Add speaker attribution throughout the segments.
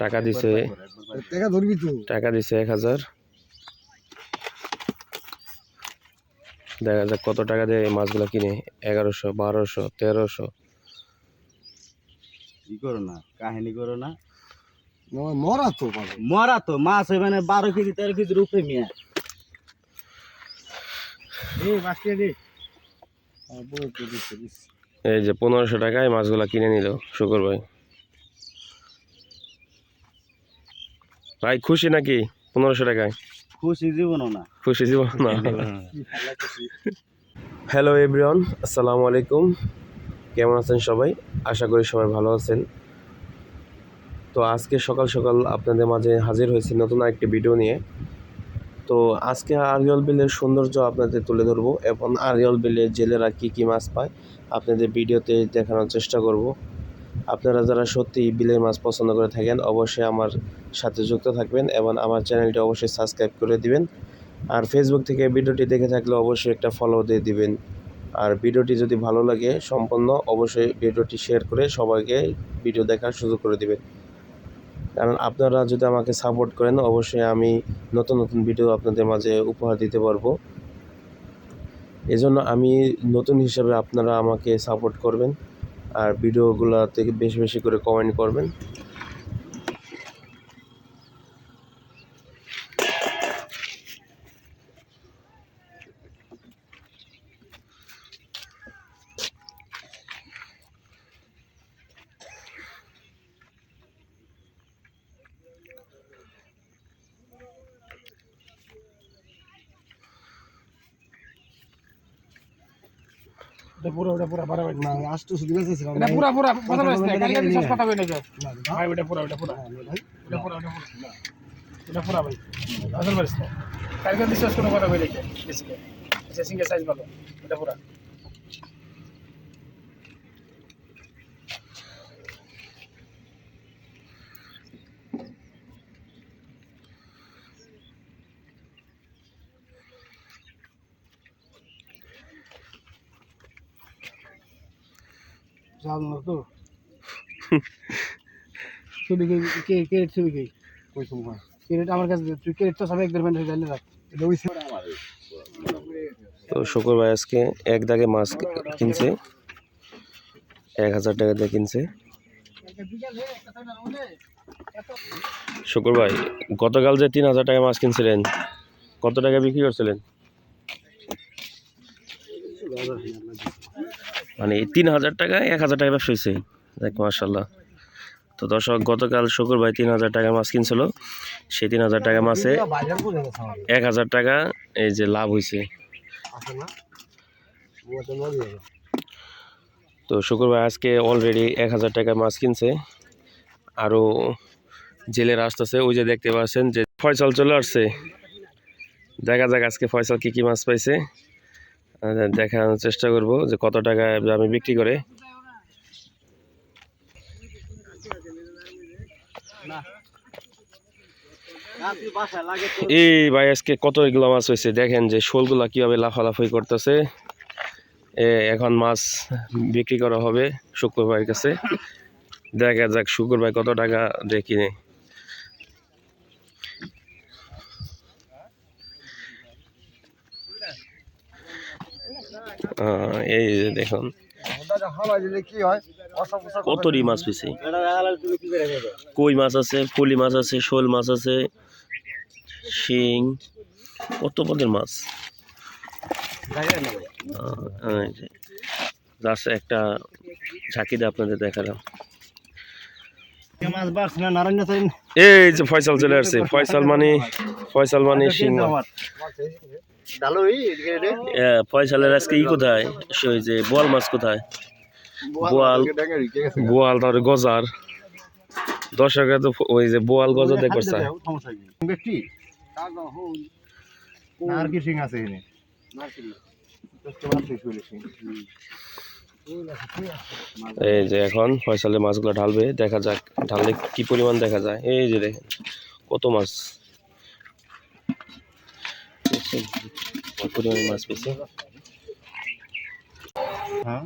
Speaker 1: টাকা দিছে।
Speaker 2: টাকা ধরবি তো।
Speaker 1: টাকা দিছে এক হাজার। দেখা যাক কত টাকা দিয়ে এই মাছগুলো কিনে। এগারোশো বারোশো তেরোশো।
Speaker 3: ই করো না কাহিনী করো না।
Speaker 2: মরা তো
Speaker 3: মরা তো মাছ মানে বারো কেজি তেরো কেজির উপরে মিয়া।
Speaker 1: এই যে পনেরোশো টাকায় মাছগুলা কিনে নিল শুকর ভাই। ভাই খুশি নাকি পনেরোশো টাকায়?
Speaker 3: খুশি জীবনও না।
Speaker 1: খুশি জীবন না? হ্যালো এভরিওয়ান আসসালামু আলাইকুম। কেমন আছেন সবাই? আশা করি সবাই ভালো আছেন। তো আজকে সকাল সকাল আপনাদের মাঝে হাজির হয়েছি নতুন একটি ভিডিও নিয়ে। তো আজকে আরিয়ল বিলের সৌন্দর্য আপনাদের তুলে ধরবো এবং আরিয়ল বিলের জেলেরা কী কী মাছ পায় আপনাদের ভিডিওতে দেখানোর চেষ্টা করব। আপনারা যারা সত্যি বিলের মাছ পছন্দ করে থাকেন, অবশ্যই আমার সাথে যুক্ত থাকবেন এবং আমার চ্যানেলটি অবশ্যই সাবস্ক্রাইব করে দিবেন। আর ফেসবুক থেকে ভিডিওটি দেখে থাকলে অবশ্যই একটা ফলো দিয়ে দিবেন। আর ভিডিওটি যদি ভালো লাগে সম্পূর্ণ, অবশ্যই ভিডিওটি শেয়ার করে সবাইকে ভিডিও দেখার সুযোগ করে দিবেন। কারণ আপনারা যদি আমাকে সাপোর্ট করেন, অবশ্যই আমি নতুন নতুন ভিডিও আপনাদের মাঝে উপহার দিতে পারব। এজন্য আমি নতুন হিসাবে আপনারা আমাকে সাপোর্ট করবেন। আর ভিডিওগুলো থেকে বেশি বেশি করে কমেন্ট করবেন।
Speaker 4: এটা পুরো ওটা পুরো বাড়া
Speaker 2: না আসতো শুধু বেঁচেছিলাম
Speaker 4: এটা পুরো পুরো কথা বলিস না কালকে
Speaker 2: বলে
Speaker 4: বিশ্বাস কথা নাকি?
Speaker 2: না, না,
Speaker 4: ভাই। ওটা পুরো ওটা পুরো। ওটা পুরো ওটা পুরো। এটা পুরো ভাই। কথা বলিস না। কালকে বিশ্বাস কোনো কথা কই নাকি বেশিকে সাইজ ভালো ওটা পুরো।
Speaker 2: জাল না তো?
Speaker 4: কে কে
Speaker 2: সময়
Speaker 4: আমার কাছে তুই তো সবাই একবার জানি রাখ।
Speaker 1: তো শুক্র ভাই আজকে এক দাগে মাছ কিনছে এক হাজার টাকা দিয়ে কিনছে। শুক্র ভাই গতকাল যে তিন হাজার টাকা মাছ কিনছিলেন কত টাকা বিক্রি করছিলেন? মানে তিন হাজার টাকা এক হাজার টাকা ব্যবসা হয়েছে। দেখ মার্শাল্লাহ তো দর্শক, গতকাল শুক্র ভাই তিন হাজার টাকা মাছ কিনছিল। সেই তিন হাজার টাকা মাছে এক হাজার টাকা এই যে লাভ হয়েছে।
Speaker 2: তো
Speaker 1: তো শুক্রবার আজকে অলরেডি এক হাজার টাকার মাছ কিনছে। আরও জেলের আসতেছে। ওই যে দেখতে পাচ্ছেন যে ফয়সাল চলে আসছে। দেখা যাক আজকে ফয়সাল কী কী মাছ পাইছে। দেখানোর চেষ্টা করব যে কত টাকায় আমি বিক্রি করে। এই ভাই, আজকে কত এগুলো মাছ হয়েছে? দেখেন যে শোলগুলা কীভাবে লাফালাফি করতেছে। এখন মাছ বিক্রি করা হবে শুক্রবার কাছে। দেখা যাক শুক্রবার কত টাকা দিয়ে কিনে। এই যে দেখুন।
Speaker 2: ওটা হাওয়া দিলে কি অসব অসব
Speaker 1: কতটি মাছ
Speaker 3: খাবে
Speaker 1: কই মাছ আছে? ফুলি মাছ আছে, শোল মাছ আছে, শিং, কত পদের মাছ? জাস্ট একটা ঝাঁকি দিয়ে আপনাদের দেখালাম। এই যে ফয়সাল চলে আসছে, ফয়সাল মানে ফয়সাল মানে সিং
Speaker 3: ডালোই এদিকে রে
Speaker 1: ফয়সালের আজকে ই কোথায়? ওই যে বোয়াল মাছ কোথায়? বোয়াল বোয়াল। তারপরে গজার। দর্শকরা তো ওই যে বোয়াল গজার দেখবার চায় এই যে এখন ফয়সালের মাছগুলো ঢালবে দেখা যাক ঢাললে কি পরিমাণ দেখা যায়। এই যে দেখেন কত মাছ। পরিমাণ মাছ পেয়েছে
Speaker 3: হ্যাঁ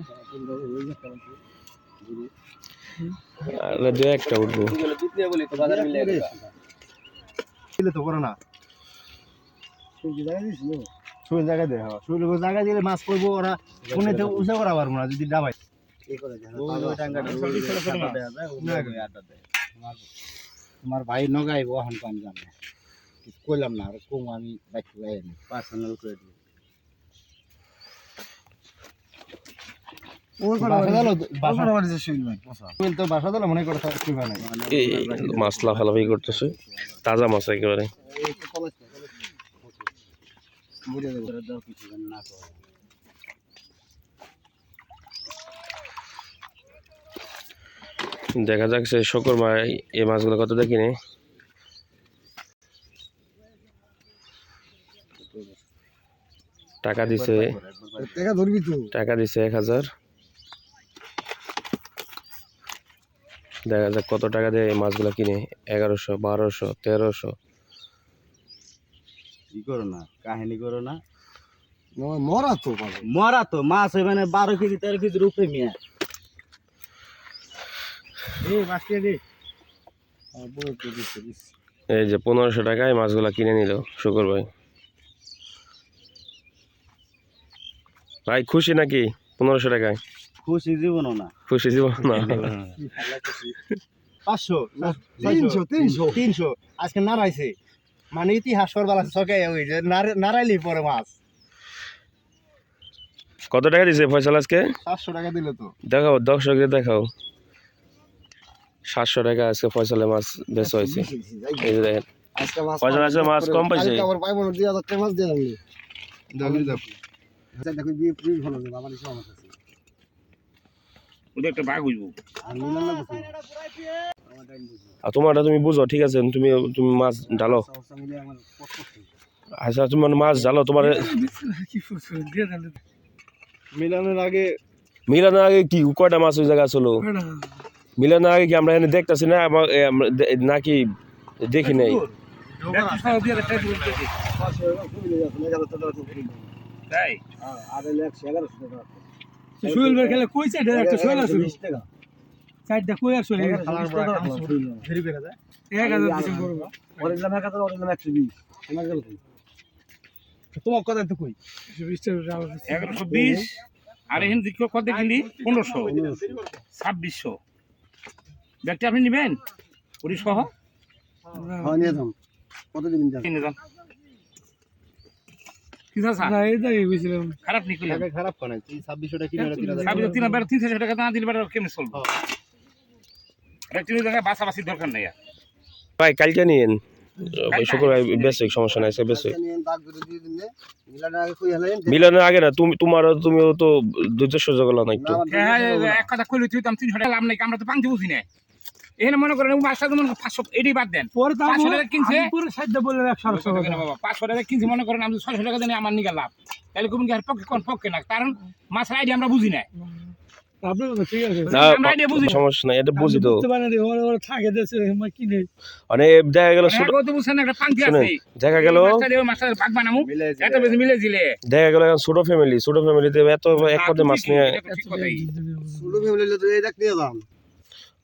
Speaker 1: দু একটা উঠবো
Speaker 3: দিলে তো করে না
Speaker 2: সবজি জায়গা দিছিল
Speaker 3: শুয়ে জায়গা দে হ্যাঁ শুয়ে জায়গা দিলে মাছ পড়ব ওরা ফোনে তো উঁচা করা পারব না যদি ডাবাই।
Speaker 2: তোমার ভাই নগাইব ওখান তো আমি জানি। কিছু কইলাম না আর কম আমি নি পার্সোনাল করে দিই
Speaker 3: মনে
Speaker 1: করতেছে তাজা মাছ একেবারে দেখা যাক সে শকর মা এই মাছগুলো কত দেখি টাকা দিছে।
Speaker 2: টাকা ধরবি তো।
Speaker 1: টাকা দিছে এক হাজার। দেখা যাক কত টাকা দিয়ে এই মাছগুলো কিনে। এগারোশো বারোশো তেরোশো।
Speaker 2: ই করো না কাহিনী করো না।
Speaker 3: মরা তো
Speaker 2: মরা তো মাছ মানে বারো কেজি তেরো কেজি উপরে মিয়া।
Speaker 3: এই মাছ দে?
Speaker 1: এই যে পনেরোশো টাকায় মাছগুলো কিনে নিল শুকর ভাই। ভাই খুশি নাকি পনেরোশো টাকায়?
Speaker 2: খুশি জীবন না।
Speaker 1: খুশি জীবন না?
Speaker 3: পাঁচশো তিনশো তিনশো। তিনশো। আজকে নাড়াইছে। মানে ইতিহাস করবার আছে সকে ওই যে নাড়াইলি পরে মাছ।
Speaker 1: কত টাকা দিছে ফয়সাল আজকে?
Speaker 3: সাতশো টাকা দিল তো।
Speaker 1: দেখাও দর্শকদের দেখাও। সাতশো টাকা আজকে ফয়সালে মাছ বেচা হয়েছে। এই যে দেখেন।
Speaker 3: আজকে মাছ
Speaker 1: ফয়সাল আজকে মাছ কম পাইছে।
Speaker 3: আমার না দিলি দেখো বিয়ে প্রিয় ভালো নেই আমার ইসলাম আছে।
Speaker 4: ওদের একটা বাঘ হইব
Speaker 3: আর মিলান না কিছু
Speaker 1: আর তোমারটা তুমি বুঝো ঠিক আছে? তুমি তুমি মাছ ঢালো।
Speaker 3: আমার
Speaker 1: আচ্ছা তোমার মাছ ঢালো তোমার
Speaker 3: মিলানোর আগে
Speaker 1: মিলানোর আগে কি কয়টা মাছ ওই জায়গা ছিল? মিলানোর আগে কি আমরা এখানে দেখতেছি না? আমার- এ,
Speaker 4: তাই?
Speaker 5: সোহেল ভাই খেলে কই সাইডে একটা সোহেল আছে
Speaker 3: বিশ টাকা।
Speaker 5: সাইডটা কই। এক হাজার
Speaker 3: এক হাজার, একশো বিশ। আমার গেল তোমার কথা তো কই?
Speaker 5: বিশ
Speaker 4: এগারোশো বিশ আর এখানে দিকে কত কিনলি? পনেরোশো। ছাব্বিশশো। ব্যাগটা আপনি নেবেন? সহ?
Speaker 3: হ্যাঁ নিয়ে যাম কত দিন
Speaker 4: যান।
Speaker 5: না
Speaker 4: খারাপ
Speaker 3: খারাপ কোন টাকা কিনে
Speaker 4: টাকা দিলে কেমন চলবো দরকার নেই
Speaker 1: ভাই কালকে নিয়েন শুক্র ভাই বেসিক সমস্যা নাই সে বেসিক
Speaker 3: মিলানোর আগে
Speaker 1: না তুমি তোমারও তুমিও তো ধৈর্য সহ্য করল না একটু
Speaker 4: হ্যাঁ হ্যাঁ, এক কথা কইলে তুই দাম তিনশো টাকা লাভ নেই আমরা তো পাংতি বুঝি না এখানে মনে করেন তো মনে করেন পাঁচশো এটাই বাদ দেন।
Speaker 5: পরে
Speaker 4: পাঁচশো টাকা কিনছে? পাঁচশো টাকা
Speaker 5: টাকা
Speaker 4: না বাবা পাঁচশো টাকা কিনছি মনে করেন আমি ছয়শো টাকা জানি আমার নিগা লাভ। তাহলে কোন কি আর পক্ষে কোন পক্ষে না কারণ মাছের আইডিয়া আমরা বুঝি না।
Speaker 1: সমস্যা নাই এটা বুঝি তো। মানে দেখা গেল ছোট
Speaker 4: হ্যাঁ,
Speaker 1: দেখা গেল
Speaker 4: মাছটা মাছটা
Speaker 1: দেখা গেল ছোট ফ্যামিলি ছোট ফ্যামিলিতে এত এক মাছ নিয়ে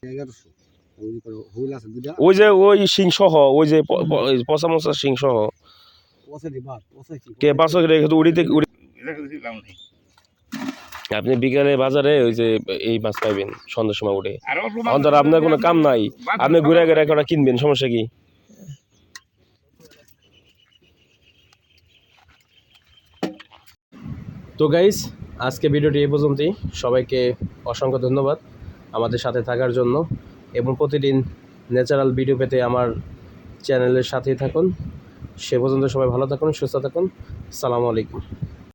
Speaker 4: এটা
Speaker 3: ফ্যামিলি ওই
Speaker 1: যে ওই সিং সহ ওই যে পচা মচা সিং সহ। কে পাঁচশো রেখে উড়িতে। আপনি বিকালে বাজারে ওই যে এই মাছ পাইবেন সন্ধ্যার সময় উঠে। ধর আপনার কোনো কাম নাই। আপনি ঘুরে ঘুরে কটা কিনবেন সমস্যা কি? তো গাইস আজকে ভিডিওটি এ পর্যন্তই। সবাইকে অসংখ্য ধন্যবাদ আমাদের সাথে থাকার জন্য। এবং প্রতিদিন ন্যাচারাল ভিডিও পেতে আমার চ্যানেলের সাথেই থাকুন। সে পর্যন্ত সবাই ভালো থাকুন, সুস্থ থাকুন। সালামু আলাইকুম।